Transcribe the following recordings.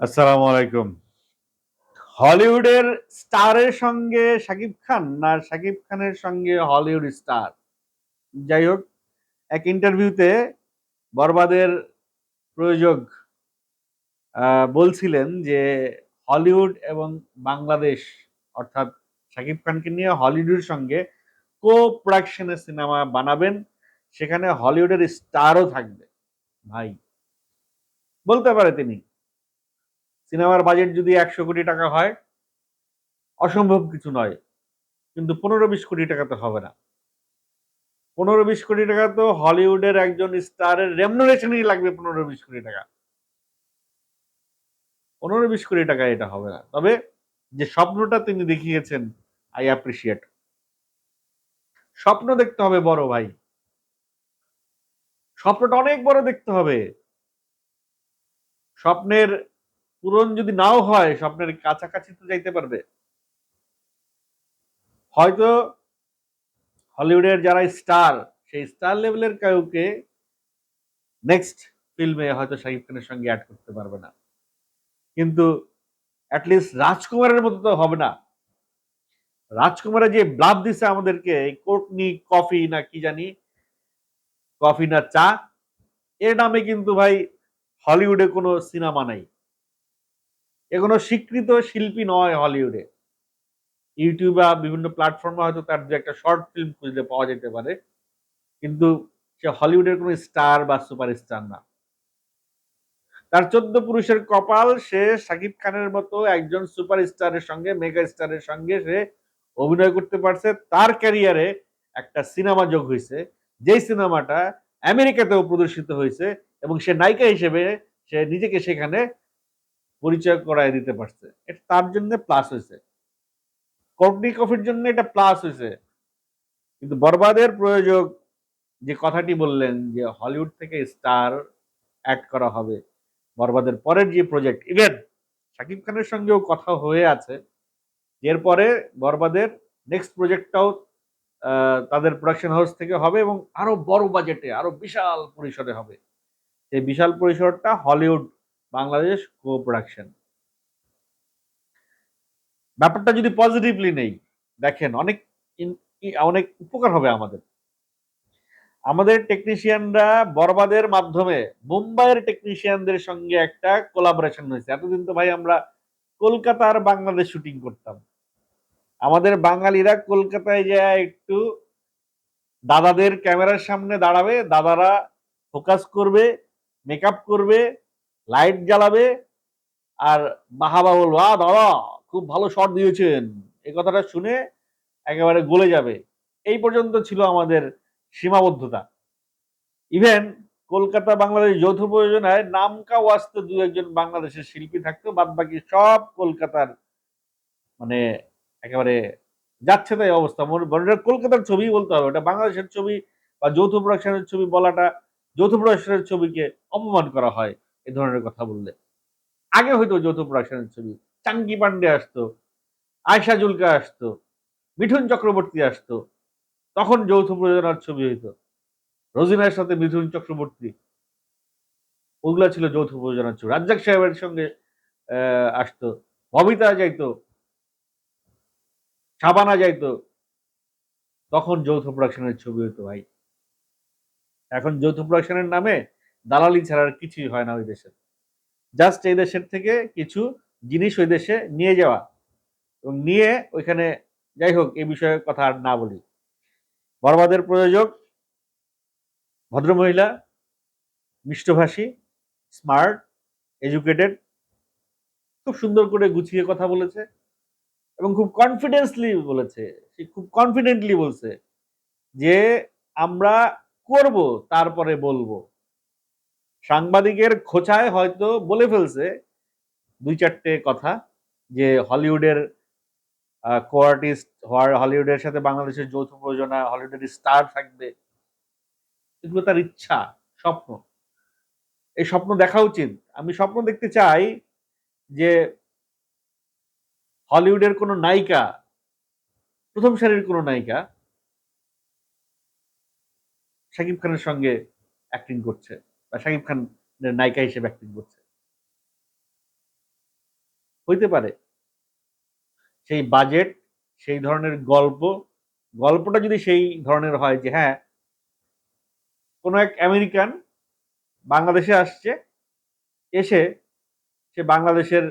আসসালামু আলাইকুম। হলিউডের স্টারের সঙ্গে শাকিব খান না শাকিব খানের সঙ্গে হলিউড স্টার? যাই হোক, এক ইন্টারভিউতে বরবাদের প্রয়োজক বলছিলেন যে হলিউড এবং বাংলাদেশ, অর্থাৎ শাকিব খানকে নিয়ে হলিউডের সঙ্গে কো প্রোডাকশনের সিনেমা বানাবেন, সেখানে হলিউডের স্টারও থাকবে। ভাই, বলতে পারে তিনি। সিনেমার বাজেট যদি একশো কোটি টাকা হয়, অসম্ভব কিছু নয়। কিন্তু পনেরো বিশ কোটি টাকা তো হবে না। পনেরো বিশ কোটি টাকা তো হলিউডের একজন স্টারের রেমুনারেশনই লাগবে পনেরো বিশ কোটি টাকা। পনেরো বিশ কোটি টাকা এটা হবে না। তবে যে স্বপ্নটা তিনি দেখিয়েছেন আই অ্যাপ্রিসিয়েট স্বপ্ন দেখতে হবে বড় ভাই। স্বপ্নটা অনেক বড় দেখতে হবে। স্বপ্নের পূরণ যদি নাও হয়, স্বপ্নের কাছাকাছি তো যাইতে পারবে। হয়তো হলিউডের যারা স্টার, সেই স্টার লেভেলের কাউকে নেক্সট ফিল্মে হয়তো শাকিব খানের সঙ্গে অ্যাড করতে পারবে না। কিন্তু অ্যাটলিস্ট রাজকুমারের মতো তো হবে না। রাজকুমারের যে ব্লাভ দিছে আমাদেরকে কোটনি কফি না কি জানি কফি না চা, এর নামে কিন্তু ভাই হলিউডে কোনো সিনেমা নাই। এ কোনো স্বীকৃত শিল্পী নয় হলিউডে। ইউটিউবে বা বিভিন্ন প্ল্যাটফর্মে হয়তো তার দু একটা শর্ট ফিল্ম খুঁজলে পাওয়া যেতে পারে, কিন্তু সে হলিউডের কোনো স্টার বা সুপার স্টার না। তার চোদ্দ পুরুষের কপাল, সে শাকিব খানের মতো একজন সুপার স্টারের সঙ্গে মেগা স্টারের সঙ্গে সে অভিনয় করতে পারছে। তার ক্যারিয়ারে একটা সিনেমা যোগ হয়েছে যেই সিনেমাটা আমেরিকাতেও প্রদর্শিত হয়েছে এবং সে নায়িকা হিসেবে সে নিজেকে সেখানে পরিচয় করায় দিতে পারছে। এটা তার জন্য প্লাস হয়েছে। কর্নি কফির জন্য এটা প্লাস হয়েছে। কিন্তু বরবাদের প্রয়োজক যে কথাটি বললেন যে হলিউড থেকে স্টার অ্যাড করা হবে, বরবাদের পরের যে প্রজেক্ট ইভেন শাকিব খানের সঙ্গেও কথা হয়ে আছে। এরপরে বরবাদের নেক্সট প্রজেক্টটাও তাদের প্রোডাকশন হাউস থেকে হবে এবং আরও বড় বাজেটে আরও বিশাল পরিসরে হবে। এই বিশাল পরিসরটা হলিউড বাংলাদেশ কো প্রোডাকশন ব্যাপারটা যদি পজিটিভলি নেই, দেখেন অনেক অনেক উপকার হবে আমাদের। আমাদের টেকনিশিয়ানরা বরবাদের মাধ্যমে মুম্বাইয়ের টেকনিশিয়ানদের সঙ্গে একটা কোলাবোরেশন হয়েছে। এতদিন তো ভাই আমরা কলকাতার বাংলাদেশ শুটিং করতাম। আমাদের বাঙালিরা কলকাতায় যায় একটু দাদাদের ক্যামেরার সামনে দাঁড়াবে, দাদারা ফোকাস করবে মেকআপ করবে লাইট জ্বালাবে আর বাহাবা বলব আ দাদা, খুব ভালো শট দিয়েছেন। এই কথাটা শুনে একেবারে গলে যাবে। এই পর্যন্ত ছিল আমাদের সীমাবদ্ধতা। ইভেন কলকাতা বাংলাদেশ যৌথ প্রযোজনায় নামকা ওয়াস্তে দু একজন বাংলাদেশের শিল্পী থাকতো বাদ বাকি সব কলকাতার মানে একেবারে যাচ্ছে তাই অবস্থা। মনে কলকাতার ছবি বলতে হবে ওটা বাংলাদেশের ছবি বা যৌথ প্রোডাকশনের ছবি বলাটা, যৌথ প্রোডাকশনের ছবিকে অপমান করা হয়। এ ধরনের কথা বললে। আগে হয়তো যৌথ প্রোডাকশনের ছবি। চাঙ্গি পান্ডে আসতো, আয়শা জুলকা আসতো, মিঠুন চক্রবর্তী আসতো। তখন যৌথ প্রযোজনার ছবি হইতো। রোজিনার সাথে মিঠুন চক্রবর্তী। ওগুলা ছিল যৌথ প্রযোজনার ছবি। রাজ্জাক সাহেবের সঙ্গে আসতো। ববিতা যাইতো। সাবানা যাইতো। তখন যৌথ প্রোডাকশনের ছবি হইতো ভাই। এখন যৌথ প্রোডাকশনের নামে দালালি ছাড়া আর কিছুই হয় না ওই দেশে জাস্ট এই দেশের থেকে কিছু জিনিস ওই দেশে নিয়ে যাওয়া। এবং নিয়ে ওইখানে যাই হোক এই বিষয়ে কথা আর না বলি। বরবাদের প্রয়োজক, ভদ্রমহিলা, মিষ্টভাষী, স্মার্ট, এডুকেটেড, খুব সুন্দর করে গুছিয়ে কথা বলেছে এবং খুব কনফিডেন্সলি বলেছে। সে খুব কনফিডেন্টলি বলছে যে আমরা করব, তারপরে বলব। সাংবাদিকের খোঁচায় হয়তো বলে ফেলছে দুই চারটে কথা যে হলিউডের কো আর্টিস্ট হলিউডের সাথে বাংলাদেশের যৌথ প্রযোজনা, হলিউডের স্টার থাকবে। এগুলো তার ইচ্ছা, স্বপ্ন। এই স্বপ্ন দেখা উচিত। আমি স্বপ্ন দেখতে চাই যে হলিউডের কোনো নায়িকা, প্রথম সারির কোনো নায়িকা শাকিব খানের সঙ্গে অ্যাক্টিং করছে। শাকিব খান নায়িকা হিসেবে অ্যাক্টিং করছে। হইতে পারে, সেই বাজেট সেই ধরনের গল্প, গল্পটা যদি সেই ধরনের হয় যে হ্যাঁ কোনো এক আমেরিকান বাংলাদেশে আসছে, এসে সে বাংলাদেশের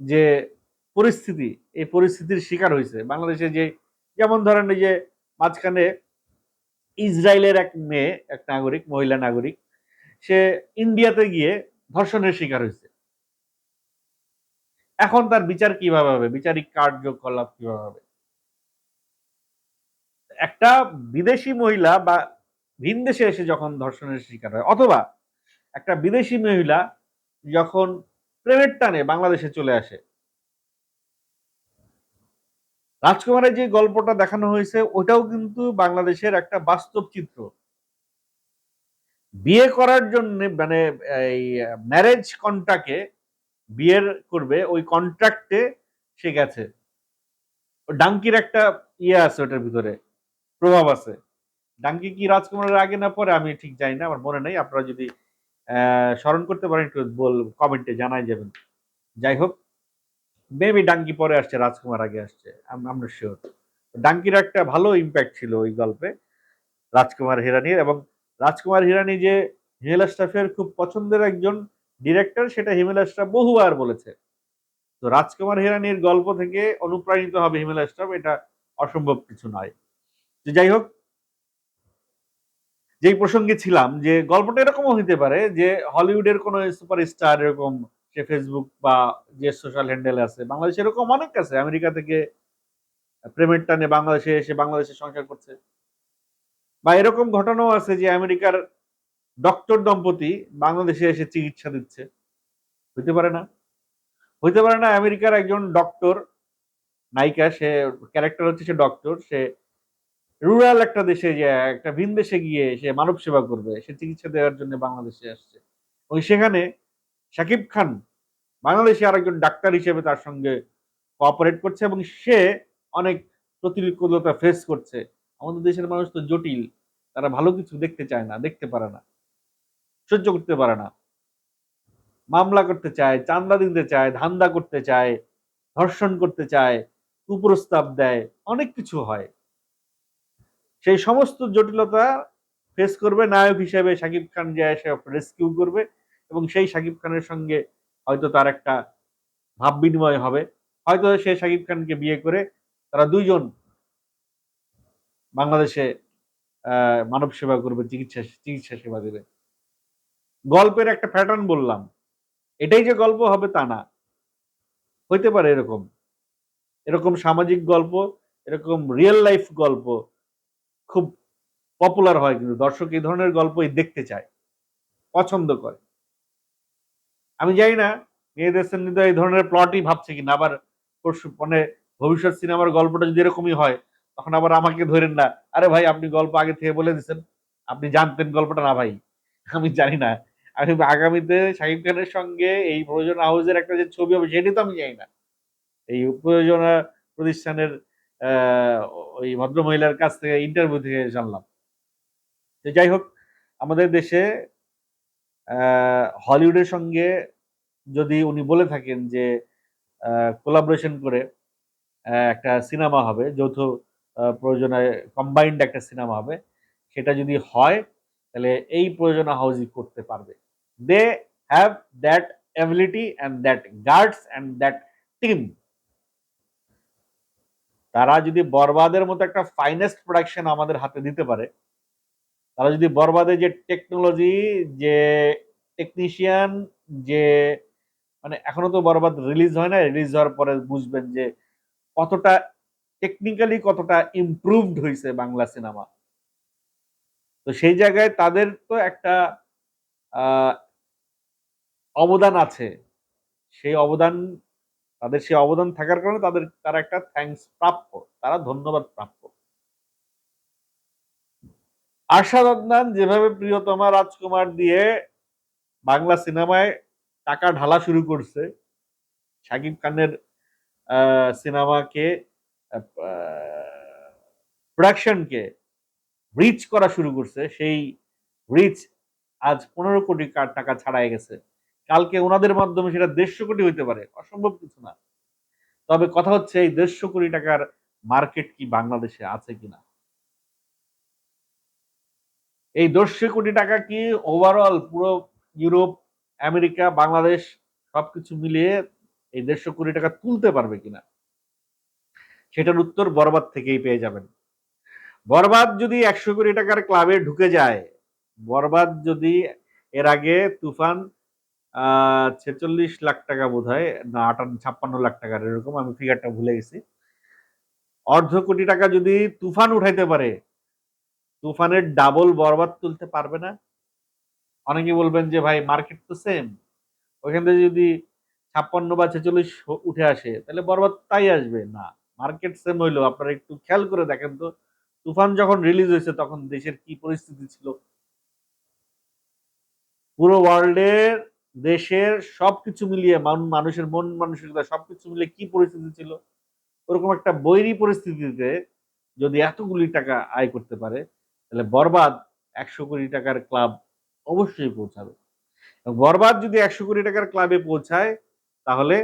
যে পরিস্থিতি, এই পরিস্থিতির শিকার হয়েছে বাংলাদেশে যে, যেমন ধরেন যে মাঝখানে ইসরায়েলের এক মেয়ে, এক নাগরিক, মহিলা নাগরিক সে ইন্ডিয়াতে গিয়ে ধর্ষণের শিকার হয়েছে। এখন তার বিচার কীভাবে হবে? বিচারিক কার্যকলাপ কীভাবে হবে? একটা বিদেশি মহিলা বা ভিন দেশে এসে যখন ধর্ষণের শিকার হয়, অথবা একটা বিদেশি মহিলা যখন প্রেমের টানে বাংলাদেশে চলে আসে, রাজকুমারের যে গল্পটা দেখানো হয়েছে, ওটাও কিন্তু বাংলাদেশের একটা বাস্তব চিত্র। বিয়ে করার জন্য মানে এই ম্যারেজ কন্ট্রাক্টে বিয়ের করবে, ওই কন্ট্রাক্টে সে গেছে। ডাঙ্কির একটা ইয়ে আছে ওটার ভিতরে, প্রভাব আছে। ডাঙ্কি কি রাজকুমারের আগে না পরে আমি ঠিক জানি না, আমার মনে নেই। আপনারা যদি স্মরণ করতে পারেন, একটু বল কমেন্টে জানাই যাবেন। যাই হোক মেবি ডাঙ্কি পরে আসছে, রাজকুমার আগে আসছে আমরা শিওর ডাঙ্কির একটা ভালো ইম্প্যাক্ট ছিল ওই গল্পে, রাজকুমার হিরানির এবং রাজকুমার হিরানি যে হিমেল স্টাফের খুব পছন্দের একজন ডিরেক্টর সেটা হিমেল স্টাফ বহুবার বলেছে। তো রাজকুমার হিরানির গল্প থেকে অনুপ্রাণিত হবে হিমেল স্টাফ এটা অসম্ভব কিছু নয়। তো যাই হোক, যেই প্রসঙ্গে ছিলাম, যে গল্পটা এরকমও হইতে পারে যে হলিউডের কোনো সুপারস্টার এরকম, সে ফেসবুক বা যে সোশ্যাল হ্যান্ডেল আছে, বাংলাদেশে এরকম অনেক আছে। আমেরিকা থেকে প্রেমের টানে বাংলাদেশে এসে বাংলাদেশে সংসার করছে। বা এরকম ঘটনাও আছে যে আমেরিকার ডক্টর দম্পতি বাংলাদেশে এসে চিকিৎসা দিচ্ছে। হইতে পারে না। হইতে পারে না, আমেরিকার একজন ডক্টর, নায়িকা, সে ক্যারেক্টার হচ্ছে সে ডক্টর, সে রুরাল একটা দেশে যে, একটা ভিন দেশে গিয়ে সে মানব সেবা করবে, সে চিকিৎসা দেওয়ার জন্য বাংলাদেশে আসছে। ওই সেখানে শাকিব খান বাংলাদেশে আরেকজন ডাক্তার হিসেবে তার সঙ্গে কোঅপারেট করছে এবং সে অনেক প্রতিকূলতা ফেস করছে। আমাদের দেশের মানুষ তো জটিল। তারা ভালো কিছু দেখতে চায় না, দেখতে পারে না, সহ্য করতে পারে না। মামলা করতে চায় চান্দা দিতে চায়, ধান্দা করতে চায়, ধর্ষণ করতে চায়, কুপ্রস্তাব দেয়, অনেক কিছু হয়। সেই সমস্ত জটিলতা ফেস করবে নায়ক হিসেবে শাকিব খান যে এসে রেস্কিউ করবে এবং সেই শাকিব খানের সঙ্গে হয়তো তার একটা ভাব বিনিময় হবে। হয়তো সে শাকিব খানকে বিয়ে করে তারা দুইজন বাংলাদেশে মানব সেবা করবে, চিকিৎসা চিকিৎসা সেবা দেবে। গল্পের একটা প্যাটার্ন বললাম। এটাই যে গল্প হবে তা না। হইতে পারে এরকম। এরকম সামাজিক গল্প, এরকম রিয়েল লাইফ গল্প খুব পপুলার হয়, কিন্তু দর্শক এই ধরনের গল্পই দেখতে চায়, পছন্দ করে। আমি জানি না, মেয়েদের শ্রেণীতে এই ধরনের প্লটই ভাবছে কিনা, আবার পরশু মানে ভবিষ্যৎ সিনেমার গল্পটা যদি এরকমই হয় তখন আবার আমাকে ধরেন না, আরে ভাই, আপনি গল্প আগে থেকে বলে দিচ্ছেন আপনি জানতেন গল্পটা না ভাই। আমি জানি না। আমি আগামীতে শাকিব খানের সঙ্গে এই প্রয়োজন হাউসের একটা যে ছবি হবে, সেটি তো আমি জানি না। এই প্রয়োজনা প্রতিষ্ঠানের ওই ভদ্র মহিলার কাছ থেকে ইন্টারভিউ থেকে জানলাম। তো যাই হোক, আমাদের দেশে হলিউডের সঙ্গে যদি উনি বলে থাকেন যে কোলাবোরেশন করে একটা সিনেমা হবে, যৌথ প্রয়োজনে কম্বাইন্ড একটা সিনেমা হবে। সেটা যদি হয়, তাহলে এই প্রয়োজনা হাউসই করতে পারবে। They have that ability and that guards and that team তারা যদি বরবাদের মতো একটা ফাইনেস্ট প্রোডাকশন আমাদের হাতে দিতে পারে, তারা যদি বরবাদে যে টেকনোলজি যে টেকনিশিয়ান যে মানে এখনও তো বরবাদ রিলিজ হয় না রিলিজ হওয়ার পরে বুঝবেন যে কতটা টেকনিক্যালি কতটা ইমপ্রুভড হয়েছে বাংলা সিনেমা তো সেই জায়গায় তাদের তো একটা অবদান আছে। সেই অবদান, তাদের সেই অবদান থাকার কারণে তাদের, তারা একটা থ্যাংকস প্রাপ্য, তারা ধন্যবাদ প্রাপ্য। আশাদ আদনান যেভাবে প্রিয়তমা রাজকুমার দিয়ে বাংলা সিনেমায় টাকা ঢালা শুরু করছে, শাকিব খানের সিনেমাকে প্রোডাকশনকে রিচ করা শুরু করছে। সেই রিচ আজ পনেরো কোটি টাকা ছাড়াই গেছে। কালকে ওনাদের মাধ্যমে সেটা দেড়শো কোটি হইতে পারে। অসম্ভব কিছু না। তবে কথা হচ্ছে, এই দেড়শো কোটি টাকার মার্কেট কি বাংলাদেশে আছে কিনা? এই দেড়শো কোটি টাকা কি ওভারঅল পুরো ইউরোপ, আমেরিকা, বাংলাদেশ সবকিছু মিলিয়ে এই দেড়শো কোটি টাকা তুলতে পারবে কিনা? সেটার উত্তর বরবাদ থেকেই পেয়ে যাবেন। বরবাদ যদি একশো কোটি টাকার ক্লাবে ঢুকে যায়, বরবাদ যদি এর আগে তুফান ছেচল্লিশ লাখ টাকা বোধ হয় না, আটান্ন, ছাপ্পান্ন লাখ টাকার, এরকম আমি ফিগারটা ভুলে গেছি। অর্ধ কোটি টাকা যদি তুফান উঠাইতে পারে, তুফানের ডাবল বরবাদ তুলতে পারবে না? অনেকে বলবেন যে, ভাই মার্কেট তো সেম ওইখান থেকে যদি ছাপ্পান্ন বা ছেচল্লিশ উঠে আসে, তাহলে বরবাদ তাই আসবে। না। মার্কেট সেম হইল। আপনারা একটু খেয়াল করে দেখেন তো, তুফান যখন রিলিজ হয়েছে তখন দেশের কি পরিস্থিতি ছিল? পুরো ওয়ার্ল্ডের দেশের সবকিছু মিলিয়ে মানুষের মন মানসিকতা সবকিছু মিলিয়ে কি পরিস্থিতি ছিল? ওরকম একটা বৈরী পরিস্থিতিতে যদি এতগুলি টাকা আয় করতে পারে, তাহলে বরবাদ একশো কোটি টাকার ক্লাব অবশ্যই পৌঁছাবে। বরবাদ যদি একশো কোটি টাকার ক্লাবে পৌঁছায়, তাহলে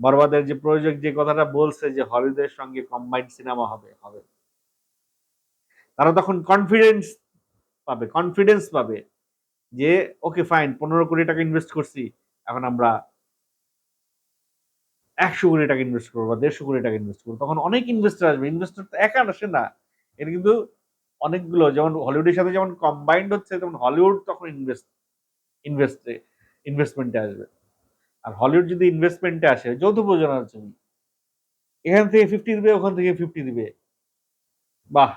বরবাদের যে প্রয়োজক যে কথাটা বলছে যে হলিউডের সঙ্গে কম্বাইন্ড সিনেমা হবে হবে। তারা তখন কনফিডেন্স পাবে কনফিডেন্স পাবে যে ওকে ফাইন পনেরো কোটি টাকা ইনভেস্ট করছি, এখন আমরা একশো কোটি টাকা ইনভেস্ট করব বা দেড়শো কোটি টাকা ইনভেস্ট করব। তখন অনেক ইনভেস্টার আসবে ইনভেস্টার তো একা আসে না। এটা কিন্তু অনেকগুলো, যেমন হলিউডের সাথে যেমন কম্বাইন্ড হচ্ছে, তেমন হলিউড তখন ইনভেস্ট ইনভেস্টে ইনভেস্টমেন্টে আসবে। আর হলিউড যদি ইনভেস্টমেন্টে আসে, যৌথ প্রযোজনার ছবি এখান থেকে ফিফটি দিবে, ওখান থেকে ফিফটি দিবে। বাহ!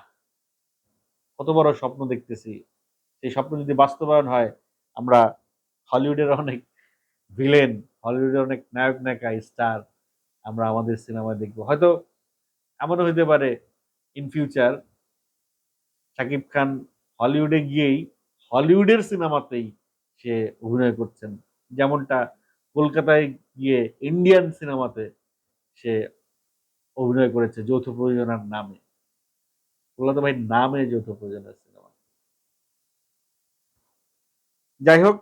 কত বড় স্বপ্ন দেখতেছি। সেই স্বপ্ন যদি বাস্তবায়ন হয়, আমরা হলিউডের অনেক ভিলেন হলিউডের অনেক নায়ক, নায়িকা স্টার আমরা আমাদের সিনেমায় দেখব। হয়তো এমনও হইতে পারে ইন ফিউচার শাকিব খান হলিউডে গিয়েই হলিউডের সিনেমাতেই সে অভিনয় করছেন। যেমনটা কলকাতায় গিয়ে ইন্ডিয়ান সিনেমাতে সে অভিনয় করেছে যৌথ প্রযোজনার নামে। কলকাতা ভাই নামে যৌথ প্রযোজনার সিনেমা যাই হোক,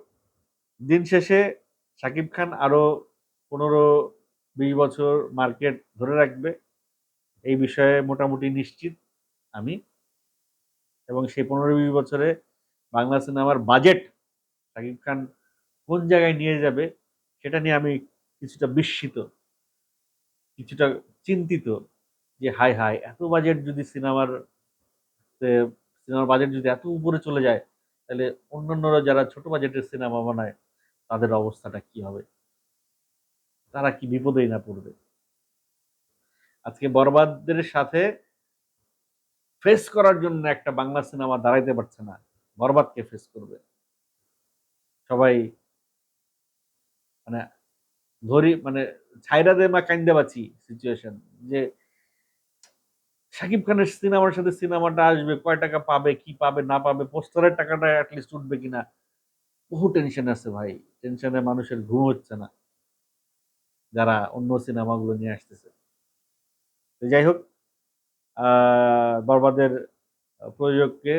দিন শেষে শাকিব খান আরও পনেরো বিশ বছর মার্কেট ধরে রাখবে। এই বিষয়ে মোটামুটি নিশ্চিত আমি। এবং সেই পনেরো বিশ বছরে বাংলা সিনেমার বাজেট শাকিব খান কোন জায়গায় নিয়ে যাবে সেটা নিয়ে আমি কিছুটা বিস্মিত, কিছুটা চিন্তিত যে হাই হাই এত বাজেট যদি সিনেমার সিনেমার বাজেট যদি এত উপরে চলে যায়, তাহলে অন্যান্যরা যারা ছোট বাজেটের সিনেমা বানায়, তাদের অবস্থাটা কি হবে? তারা কি বিপদেই না পড়বে? আজকে বরবাদের সাথে ফেস করার জন্য একটা বাংলা সিনেমা দাঁড়াইতে পারছে না, বরবাদকে ফেস করবে। সবাই মানে ধরি মানে ছাইরা দে মা কাইন্দে বাঁচি সিচুয়েশন যে শাকিব খানের সিনেমার সাথে সিনেমাটা আসবে, কয় টাকা পাবে, কি পাবে, না পাবে, পোস্টারের টাকাটা অ্যাটলিস্ট উঠবে কিনা? বহু টেনশন আছে ভাই টেনশনে মানুষের ঘুম হচ্ছে না, যারা অন্য সিনেমাগুলো নিয়ে আসতেছে। যাই হোক বরবাদের প্রযোজককে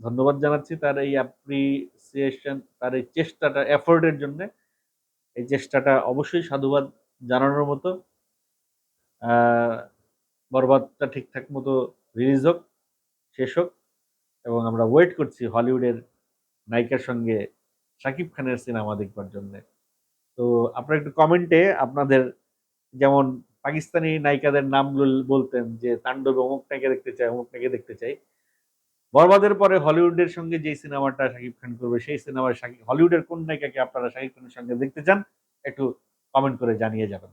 ধন্যবাদ জানাচ্ছি তার এই অ্যাপ্রিসিয়েশন তার এই চেষ্টাটা এফোর্টের জন্য। এই চেষ্টাটা অবশ্যই সাধুবাদ জানানোর মতো। বরবাদটা ঠিকঠাক মতো রিলিজ হোক, শেষ হোক, এবং আমরা ওয়েট করছি হলিউডের নায়িকার সঙ্গে শাকিব খানের সিনেমা দেখবার জন্যে। তো আপনারা একটু কমেন্টে আপনাদের যেমন পাকিস্তানি নায়িকাদের নামগুলো বলতেন যে তাণ্ডবে অমুকটাকে দেখতে চাই অমুক অমুকটাকে দেখতে চাই বরবাদের পরে হলিউডের সঙ্গে যে সিনেমাটা শাকিব খান করবে, সেই সিনেমার হলিউডের কোন নায়িকাকে আপনারা শাকিব খানের সঙ্গে দেখতে চান, একটু কমেন্ট করে জানিয়ে যাবেন।